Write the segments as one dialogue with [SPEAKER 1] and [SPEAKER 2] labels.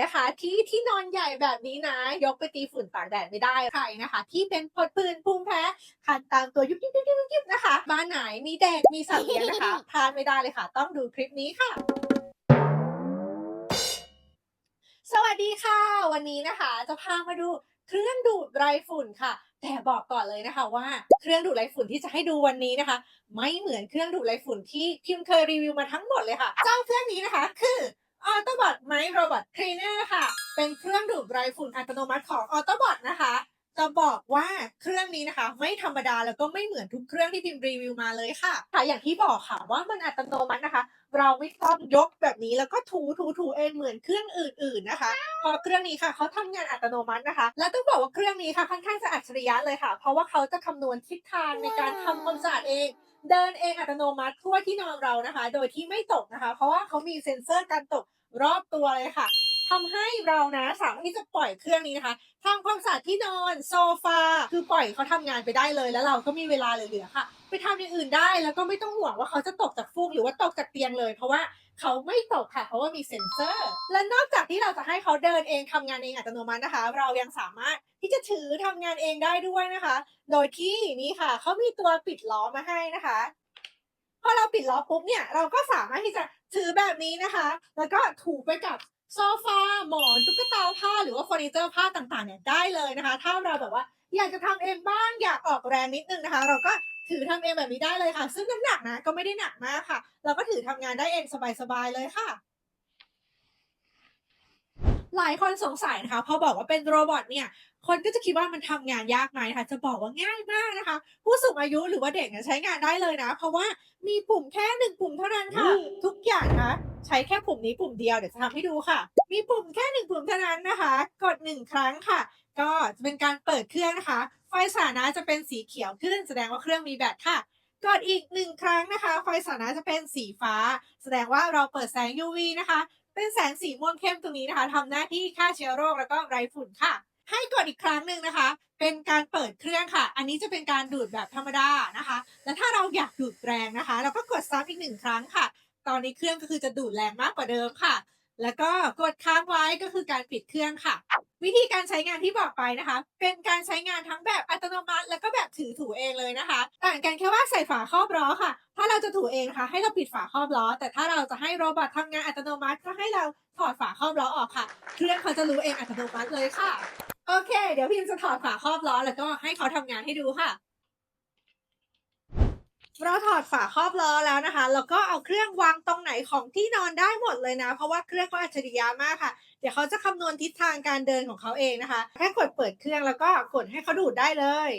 [SPEAKER 1] นะคะ ที่ที่นอนใหญ่แบบนี้นะ ยกไปตีฝุ่นตากแดดไม่ได้ใครนะคะ ที่เป็นผดผื่นภูมิแพ้คันตามตัวยุบยิบยุบยิบยุบยิบนะคะบ้านไหนมีเด็กมีสัตว์เลี้ยงนะคะพลาดไม่ได้เลยค่ะ ต้องดูคลิปนี้ค่ะสวัสดีค่ะ วันนี้นะคะจะพามาดูเครื่องดูดไรฝุ่นค่ะ แต่บอกก่อนเลยนะคะว่าเครื่องดูดไรฝุ่นที่จะให้ดูวันนี้นะคะ ไม่เหมือนเครื่องดูดไรฝุ่นที่พิมเคยรีวิวมาทั้งหมดเลยค่ะ เจ้าเครื่องนี้นะคะ คือ Autobot Mic Robot Cleaner ค่ะ เป็นเครื่องดูดไรฝุ่นอัตโนมัติของ Autobot นะคะ จะบอกว่าเครื่องนี้นะคะ ไม่ธรรมดาแล้วก็ไม่เหมือนทุกเครื่องที่พิมพ์รีวิวมาเลยค่ะค่ะอย่างที่บอกค่ะว่ามันอัตโนมัตินะคะ เราไม่ต้องยกแบบนี้แล้วก็ถูถูถูเองเหมือนเครื่องอื่น ๆนะคะพราะเครื่องนี้ค่ะเขาทำงานอัตโนมัตินะคะ และต้องบอกว่าเครื่องนี้ค่ะค่อนข้างจะอัจฉริยะเลยค่ะ เพราะว่าเขาจะคำนวณทิศทางในการทำความสะอาดเอง เดินเองอัตโนมัติทั่วที่นอนเรานะคะ โดยที่ไม่ตกนะคะ เพราะว่าเขามีเซ็นเซอร์การตกรอบตัวเลยค่ะทำให้เรานะสามารถที่จะปล่อยเครื่องนี้นะคะทำความสะอาดที่นอนโซฟาคือปล่อยเขาทำงานไปได้เลย แล้วเราก็มีเวลาเหลือๆค่ะ ไปทำอย่างอื่นได้แล้วก็ไม่ต้องห่วงว่าเขาจะตกจากฟูกหรือว่าตกจากเตียงเลย เพราะว่า เขาไม่ตกค่ะเพราะว่ามีเซ็นเซอร์ และนอกจากที่เราจะให้เขาเดินเองทำงานเองอัตโนมัตินะคะ เรายังสามารถที่จะถือทำงานเองได้ด้วยนะคะ โดยที่นี่ค่ะเขามีตัวปิดล้อมาให้นะคะพอเราปิดล้อปุ๊บเนี่ยเราก็สามารถที่จะถือแบบนี้นะคะ แล้วก็ถูไปกับโซฟาหมอนตุ๊กตาผ้าหรือว่าเฟอร์นิเจอร์ผ้าต่างๆเนี่ยได้เลยนะคะ ถ้าเราแบบว่าอยากจะทำเองบ้างอยากออกแรงนิดนึงนะคะ เราก็ ถือทำเองแบบนี้ได้เลยค่ะ ซึ่งน้ำหนักนะก็ไม่ได้หนักมากค่ะ เราก็ถือทำงานได้เองสบายๆเลยค่ะ หลายคนสงสัยนะคะพอบอกว่าเป็นโรบอทเนี่ยคนก็จะคิดว่ามันทำงานยากไหมนะคะจะบอกว่าง่ายมากนะคะ ผู้สูงอายุหรือว่าเด็กเนี่ยใช้งานได้เลยนะ เพราะว่ามีปุ่มแค่หนึ่งปุ่มเท่านั้นค่ะ ทุกอย่างนะคะใช้แค่ปุ่มนี้ปุ่มเดียวเดี๋ยวจะทำให้ดูค่ะ มีปุ่มแค่หนึ่งปุ่มเท่านั้นนะคะ กดหนึ่งครั้งค่ะ ก็จะเป็นการเปิดเครื่องนะคะ ไฟสถานะจะเป็นสีเขียวขึ้น แสดงว่าเครื่องมีแบตค่ะกดอีกหนึ่งครั้งนะคะ ไฟสถานะจะเป็นสีฟ้า แสดงว่าเราเปิดแสง UV นะคะ เป็นแสงสีม่วงเข้มตรงนี้นะคะทำหน้าที่ฆ่าเชื้อโรคแล้วก็ไรฝุ่นค่ะ ให้กดอีกครั้งหนึ่งนะคะ เป็นการเปิดเครื่องค่ะ อันนี้จะเป็นการดูดแบบธรรมดานะคะ และถ้าเราอยากดูดแรงนะคะ เราก็กดซ้ำอีกหนึ่งครั้งค่ะ ตอนนี้เครื่องก็คือจะดูดแรงมากกว่าเดิมค่ะ แล้วก็กดค้างไว้ก็คือการปิดเครื่องค่ะ วิธีการใช้งานที่บอกไปนะคะ เป็นการใช้งานทั้งแบบอัตโนมัติ แล้วก็แบบถือถูเองเลยนะคะ ต่างกันแค่ว่าใส่ฝาครอบล้อค่ะ ถ้าเราจะถูเองนะคะ ให้เราปิดฝาครอบล้อ แต่ถ้าเราจะให้โรบอททำงานอัตโนมัติก็ให้เราถอดฝาครอบล้อออกค่ะ เครื่องเขาจะรู้เองอัตโนมัติเลยค่ะ โอเค เดี๋ยวพิมจะถอดฝาครอบล้อ แล้วก็ให้เขาทำงานให้ดูค่ะเราถอดฝาครอบล้อแล้วนะคะ แล้วก็เอาเครื่องวางตรงไหนของที่นอนได้หมดเลยนะ เพราะว่าเครื่องเขาอัจฉริยะมากค่ะ เดี๋ยวเขาจะคำนวณทิศทางการเดินของเขาเองนะคะ แค่กดเปิดเครื่องแล้วก็กดให้เขาดูดได้เลย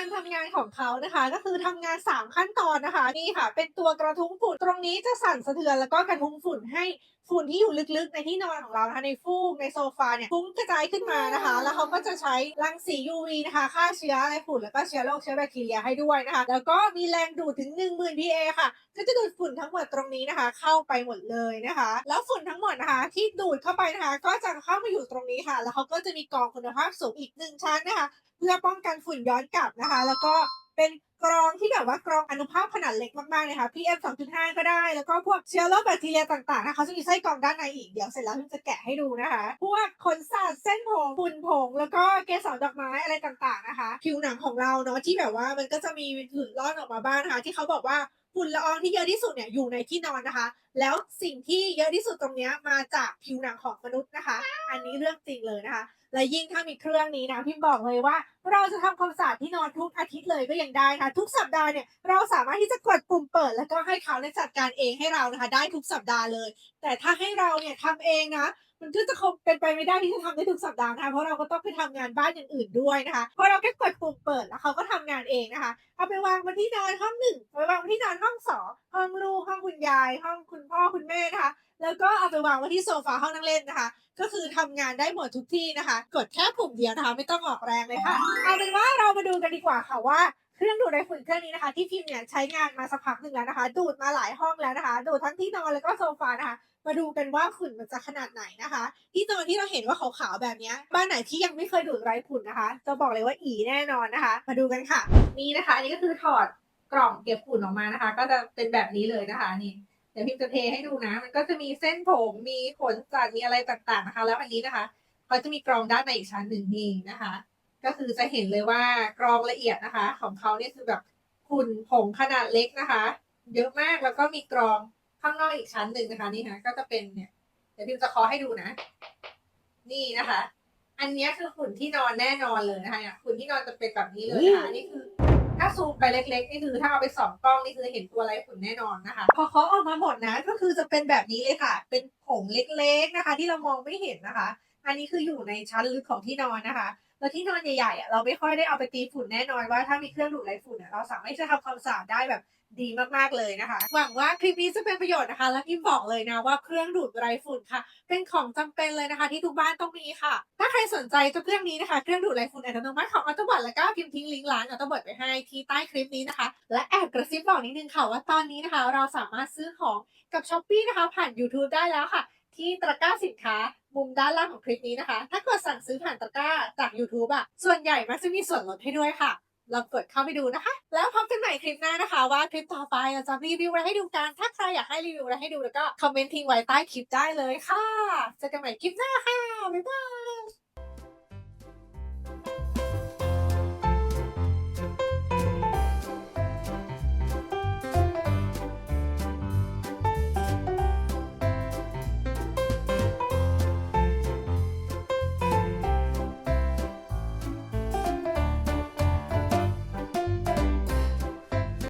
[SPEAKER 1] การทำงานของเขานะคะ ก็คือทำงาน 3 ขั้นตอนนะคะนี่ค่ะ เป็นตัวกระทุ้งฝุ่นตรงนี้จะสั่นสะเทือนแล้วก็กระทุ้งฝุ่นให้ฝุ่นที่อยู่ลึกๆ ในที่นอนของเรานะคะในฟูกในโซฟาเนี่ยฟุ้งกระจายขึ้นมานะคะ แล้วเขาก็จะใช้รังสี UV นะคะฆ่าเชื้ออะไรฝุ่นแล้วก็เชื้อโรคเชื้อแบคทีเรียให้ด้วยนะคะ แล้วก็มีแรงดูดถึง 10,000 PA ค่ะ ก็จะดูดฝุ่นทั้งหมดตรงนี้นะคะ เข้าไปหมดเลยนะคะ แล้วฝุ่นทั้งหมดนะคะ ที่ดูดเข้าไปนะคะ ก็จะเข้ามาอยู่ตรงนี้ค่ะ แล้วเขาก็จะมีกรองคุณภาพสูงอีกหนึ่งชั้นนะคะ เพื่อป้องกันฝุ่นย้อนกลับนะคะ แล้วก็เป็นกรองที่แบบว่ากรองอนุภาคขนาดเล็กมากๆเลยค่ะ PM 2.5 ก็ได้ แล้วก็พวกเชื้อโรคแบคทีเรียต่างๆนะคะเขาจะมีไส้กรองด้านในอีก เดี๋ยวเสร็จแล้วพิมจะแกะให้ดูนะคะ พวกขนสัตว์เส้นผมฝุ่นผง แล้วก็เกสรดอกไม้อะไรต่างๆนะคะ ผิวหนังของเราเนาะที่แบบว่ามันก็จะมีฝุ่นร่อนออกมาบ้างนะคะ ที่เขาบอกว่าฝุ่นละอองที่เยอะที่สุดเนี่ยอยู่ในที่นอนนะคะแล้วสิ่งที่เยอะที่สุดตรงนี้มาจากผิวหนังของมนุษย์นะคะ อันนี้เรื่องจริงเลยนะคะ และยิ่งถ้ามีเครื่องนี้นะพิมบอกเลยว่า เราจะทำความสะอาดที่นอนทุกอาทิตย์เลยก็ยังได้นะคะทุกสัปดาห์เนี่ยเราสามารถที่จะกดปุ่มเปิด แล้วก็ให้เขาเนี่ยจัดการเองให้เรานะคะ ได้ทุกสัปดาห์เลย แต่ถ้าให้เราเนี่ยทำเองนะมันก็จะคงเป็นไปไม่ได้ที่จะทำได้ทุกสัปดาห์นะคะเพราะเราก็ต้องไปทำงานบ้านอย่างอื่นด้วยนะคะเพราะเราแค่กดปุ่มเปิดแล้วเขาก็ทำงานเองนะคะ เอาไปวางบนที่นอนห้องหนึ่งไปวางบนที่นอนห้องสองห้องลูกห้องคุณยายห้องคุณณพ่อคุณแม่นะคะ แล้วก็เอาไปวางไว้ที่โซฟาห้องนั่งเล่นนะคะ ก็คือทำงานได้หมดทุกที่นะคะ กดแค่ปุ่มเดียวนะคะไม่ต้องออกแรงเลยค่ะ เอาเป็นว่าเรามาดูกันดีกว่าค่ะว่าเครื่องดูดไอฝุ่นเครื่องนี้นะคะ ที่พิมพ์เนี่ยใช้งานมาสักพักหนึ่งแล้วนะคะ ดูดมาหลายห้องแล้วนะคะ ดูดทั้งที่นอนแล้วก็โซฟานะคะ มาดูกันว่าฝุ่นมันจะขนาดไหนนะคะ ที่นอนที่เราเห็นว่าขาวๆแบบนี้บ้านไหนที่ยังไม่เคยดูดไรฝุ่นนะคะ จะบอกเลยว่าอีแน่นอนนะคะ มาดูกันค่ะ นี่นะคะ อันนี้ก็คือถอดกล่องเก็บฝุ่นออกมานะคะ ก็จะเป็นแบบนี้เลยนะคะนี่ เดี๋ยวพิมพ์จะเทให้ดูนะ มันก็จะมีเส้นผมมีขนสัตว์มีอะไรต่างๆนะคะ แล้วอันนี้นะคะเขาจะมีกรองด้านในอีกชั้นหนึ่งนี่นะคะ ก็คือจะเห็นเลยว่ากรองละเอียดนะคะ ของเขาเนี่ยคือแบบฝุ่นผงขนาดเล็กนะคะ เยอะมากแล้วก็มีกรองข้างนอกอีกชั้นหนึ่งนะคะนี่ค่ะก็จะเป็นเนี่ยเดี๋ยวพิมพ์จะเคอให้ดูนะ นี่นะคะ อันเนี้ยคือฝุ่นที่นอนแน่นอนเลยนะคะเนี่ยฝุ่นที่นอนจะเป็นแบบนี้เลยนะคะอันนี่คือ ถ้าซูมไปเล็กๆนี่คือถ้าเอาไปสองกล้องนี่คือเห็นตัวอะไรฝุ่นแน่นอนนะคะ พอเขาออกมาหมดนะก็คือจะเป็นแบบนี้เลยค่ะ เป็นผงเล็กๆนะคะ ที่เรามองไม่เห็นนะคะ อันนี้คืออยู่ในชั้นลึกของที่นอนนะคะแล้วที่นอนใหญ่ๆอะเราไม่ค่อยได้เอาไปตีฝุ่นแน่นอนว่าถ้ามีเครื่องดูดไล่ฝุ่นอะเราสามารถที่จะทำความสะอาดได้แบบดีมากๆเลยนะคะ หวังว่าคลิปนี้จะเป็นประโยชน์นะคะ และพิมบอกเลยนะว่าเครื่องดูดไรฝุ่นค่ะ เป็นของจำเป็นเลยนะคะ ที่ทุกบ้านต้องมีค่ะ ถ้าใครสนใจเจ้าเครื่องนี้นะคะ เครื่องดูดไรฝุ่นอัตโนมัติของอัตบอทแล้วก็พิมพ์ทิ้งลิงก์ร้านอัตบอทไปให้ที่ใต้คลิปนี้นะคะ และแอบกระซิบบอกนิดนึงค่ะว่าตอนนี้นะคะ เราสามารถซื้อของกับช้อปปี้นะคะ ผ่าน YouTube ได้แล้วค่ะ ที่ตะกร้าสินค้า มุมด้านล่างของคลิปนี้นะคะ ถ้ากดสั่งซื้อผ่านตะกร้าจาก YouTube อะส่วนใหญ่มักจะมีส่วนลดให้ด้วยค่ะลองกดเข้าไปดูนะคะ แล้วพบกันใหม่คลิปหน้านะคะ ว่าคลิปต่อไปเราจะรีวิวอะไรให้ดูกัน ถ้าใครอยากให้รีวิวอะไรให้ดูแล้วก็คอมเมนต์ทิ้งไว้ใต้คลิปได้เลยค่ะเจอกันใหม่คลิปหน้าค่ะ บ๊ายบาย